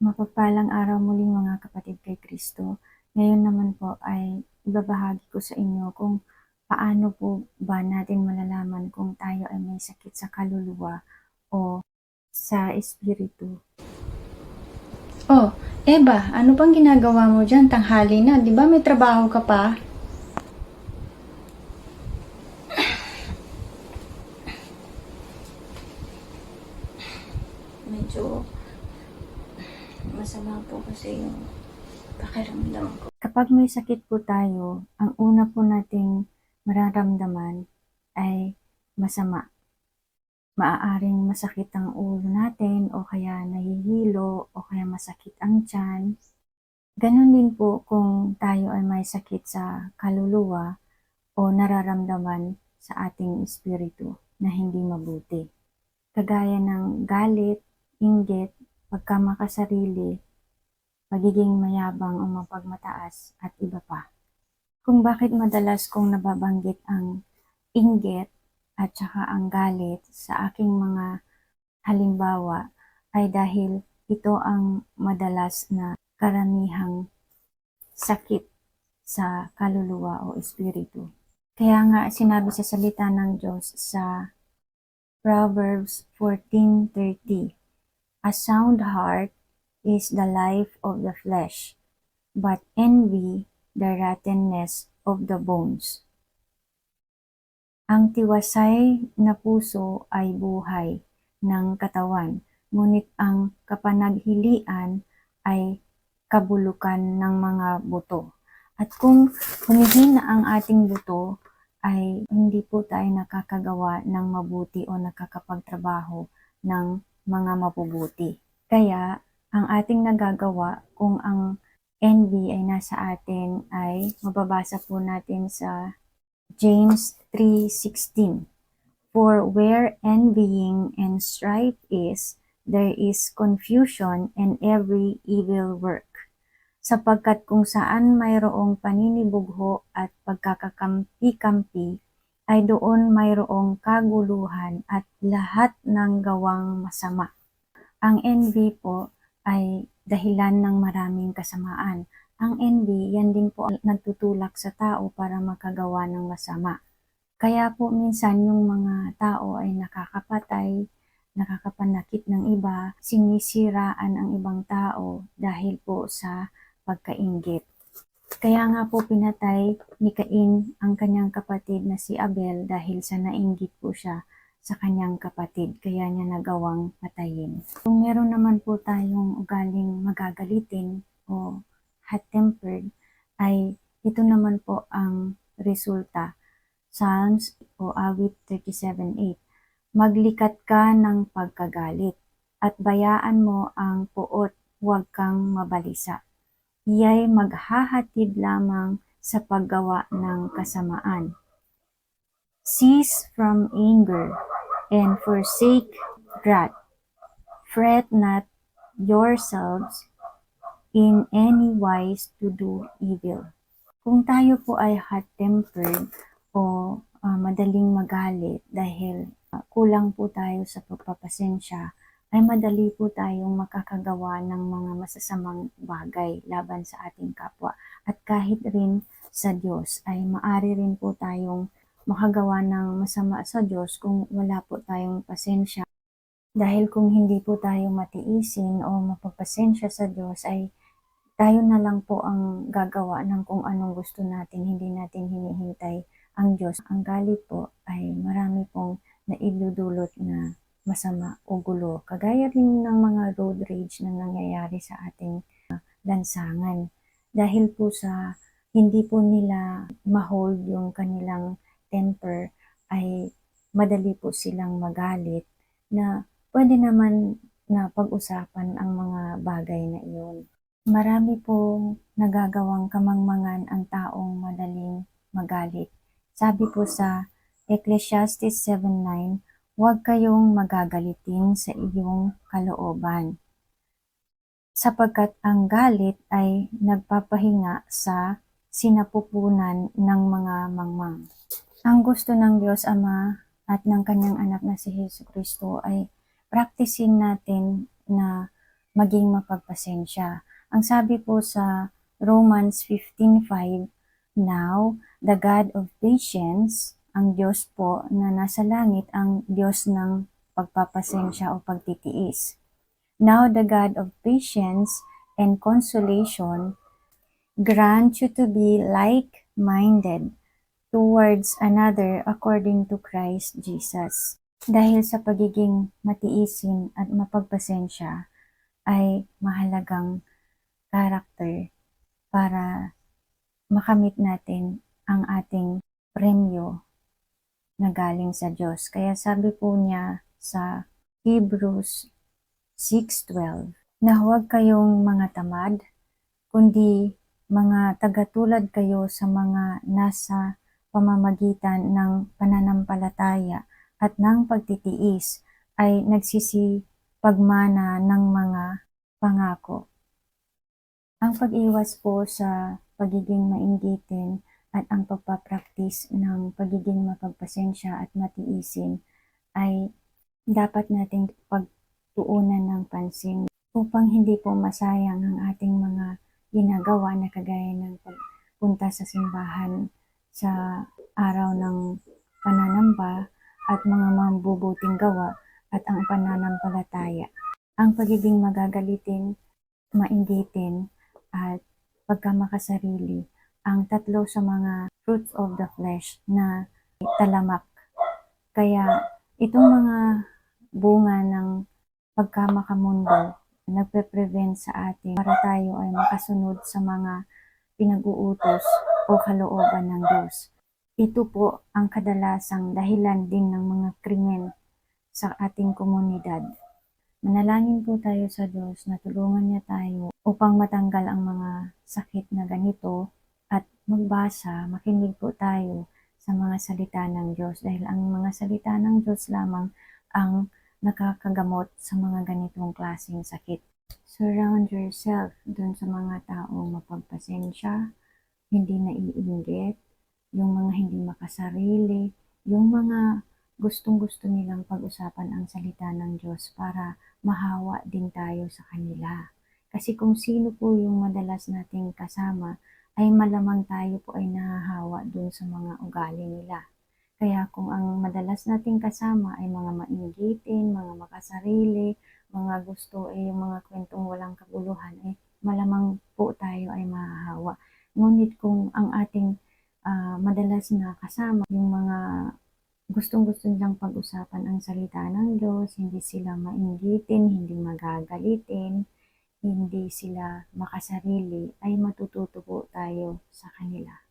Mapagpalang araw muli mga kapatid kay Kristo. Ngayon naman po ay ibabahagi ko sa inyo kung paano po ba natin malalaman kung tayo ay may sakit sa kaluluwa o sa espiritu. Oh, Eva, ano bang ginagawa mo dyan? Tanghali na, di ba may trabaho ka pa? Masama po kasi yung pakiramdam ko. Kapag may sakit po tayo, ang una po nating mararamdaman ay masama. Maaaring masakit ang ulo natin o kaya nahihilo o kaya masakit ang tiyan. Ganon din po kung tayo ay may sakit sa kaluluwa o nararamdaman sa ating espiritu na hindi mabuti. Kagaya ng galit, inggit, pagkamakasarili, pagiging mayabang o mapagmataas at iba pa. Kung bakit madalas kong nababanggit ang inggit at saka ang galit sa aking mga halimbawa ay dahil ito ang madalas na karamihang sakit sa kaluluwa o espiritu. Kaya nga sinabi sa salita ng Diyos sa Proverbs 14:30, A sound heart is the life of the flesh, but envy the rottenness of the bones. Ang tiwasay na puso ay buhay ng katawan, ngunit ang kapanaghilian ay kabulukan ng mga buto. At kung humihina ang ating buto, ay hindi po tayo nakakagawa ng mabuti o nakakapagtrabaho ng mga mabubuti. Kaya, ang ating nagagawa kung ang envy ay nasa atin ay mababasa po natin sa James 3:16. For where envying and strife is, there is confusion and every evil work. Sapagkat kung saan mayroong paninibugho at pagkakakampi-kampi, ay doon mayroong kaguluhan at lahat ng gawang masama. Ang envy po ay dahilan ng maraming kasamaan. Ang envy, yan din po ang nagtutulak sa tao para makagawa ng masama. Kaya po minsan yung mga tao ay nakakapatay, nakakapanakit ng iba, sinisiraan ang ibang tao dahil po sa pagkaingit. Kaya nga po pinatay ni Cain ang kanyang kapatid na si Abel dahil sa nainggit po siya sa kanyang kapatid, kaya niya nagawang patayin. Kung meron naman po tayong ugaling magagalitin o hot-tempered, ay ito naman po ang resulta. Psalms o awit 37.8 Maglikat ka ng pagkagalit at bayaan mo ang puot, huwag kang mabalisa. Iya'y maghahatid lamang sa paggawa ng kasamaan. Cease from anger and forsake wrath. Fret not yourselves in any wise to do evil. Kung tayo po ay hot-tempered o ah, madaling magalit dahil ah, kulang po tayo sa pagpapasensya, ay madali po tayong makakagawa ng mga masasamang bagay laban sa ating kapwa. At kahit rin sa Diyos ay maari rin po tayong makagawa ng masama sa Diyos kung wala po tayong pasensya. Dahil kung hindi po tayo matiisin o mapagpasensya sa Diyos ay tayo na lang po ang gagawa ng kung anong gusto natin, hindi natin hinihintay ang Diyos. Ang galit po ay marami pong naidudulot na masama o gulo. Kagaya rin ng mga road rage na nangyayari sa ating uh, lansangan. Dahil po sa hindi po nila ma-hold yung kanilang temper ay madali po silang magalit na pwede naman na pag-usapan ang mga bagay na iyon. Marami pong nagagawang kamangmangan ang taong madaling magalit. Sabi po sa Ecclesiastes 7.9, huwag kayong magagalitin sa iyong kalooban. Sapagkat ang galit ay nagpapahinga sa sinapupunan ng mga mangmang. Ang gusto ng Diyos Ama at ng kanyang anak na si Hesus Kristo ay practicing natin na maging mapagpasensya. Ang sabi po sa Romans 15.5, Now, the God of patience, ang Diyos po na nasa langit, ang Diyos ng pagpapasensya o pagtitiis. Now, the God of patience and consolation grant you to be like-minded towards another according to Christ Jesus. Dahil sa pagiging matiisin at mapagpasensya ay mahalagang karakter para makamit natin ang ating premyo na galing sa Diyos. Kaya sabi po niya sa Hebrews 6.12 na huwag kayong mga tamad, kundi mga tagatulad kayo sa mga nasa pamamagitan ng pananampalataya at ng pagtitiis ay nagsisipagmana ng mga pangako. Ang pag-iwas po sa pagiging mainggitin at ang pagpapraktis ng pagiging mapagpasensya at matiisin ay dapat nating pagtuunan ng pansin upang hindi po masayang ang ating mga ginagawa na kagaya ng pagpunta sa simbahan sa araw ng pananamba at mga mambubuting gawa at ang pananampalataya. Ang pagiging magagalitin, mainggitin, at pagkamakasarili ang tatlo sa mga fruits of the flesh na talamak. Kaya itong mga bunga ng pagkamakamundo nagpe-prevent sa atin para tayo ay makasunod sa mga pinag-uutos o kalooban ng Diyos. Ito po ang kadalasang dahilan din ng mga krimen sa ating komunidad. Manalangin po tayo sa Diyos na tulungan niya tayo upang matanggal ang mga sakit na ganito at magbasa, makinig po tayo sa mga salita ng Diyos dahil ang mga salita ng Diyos lamang ang nakakagamot sa mga ganitong klaseng sakit. Surround yourself dun sa mga taong mapagpasensya, hindi naiinggit, yung mga hindi makasarili, yung mga gustong-gusto nilang pag-usapan ang salita ng Diyos para mahawa din tayo sa kanila. Kasi kung sino po yung madalas nating kasama, ay malamang tayo po ay nahahawa dun sa mga ugali nila. Kaya kung ang madalas nating kasama ay mga mainggitin, mga makasarili, mga gusto ay yung mga kwentong walang kaguluhan, ay malamang po tayo ay mahahawa. Ngunit kung ang ating ah, madalas na kasama, yung mga gustong-gusto nilang pag-usapan ang salita ng Diyos, hindi sila mainggitin, hindi magagalitin, hindi sila makasarili, ay matututo po tayo sa kanila.